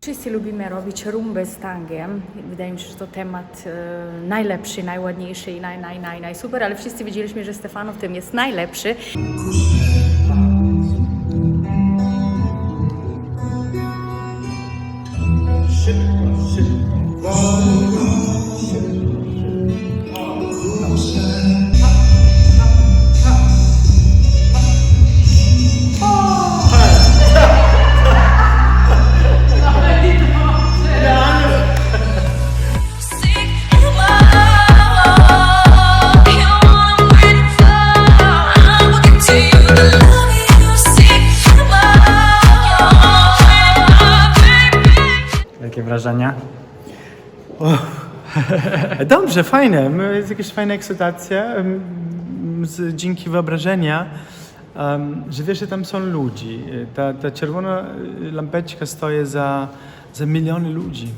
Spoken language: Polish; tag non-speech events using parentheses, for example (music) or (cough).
Wszyscy lubimy robić rumbę z tangiem. Wydaje mi się, że to temat e, najlepszy, najładniejszy i naj, naj, naj, naj super, ale wszyscy widzieliśmy, że Stefano w tym jest najlepszy. Szybko, szybko. Jakie wrażenia? (laughs) Dobrze, fajne. M, Jest jakaś fajna ekscytacja em, z, dzięki wyobrażenia, że wiesz, że tam są ludzi. Ta, ta czerwona y, lampeczka stoi za, za miliony ludzi.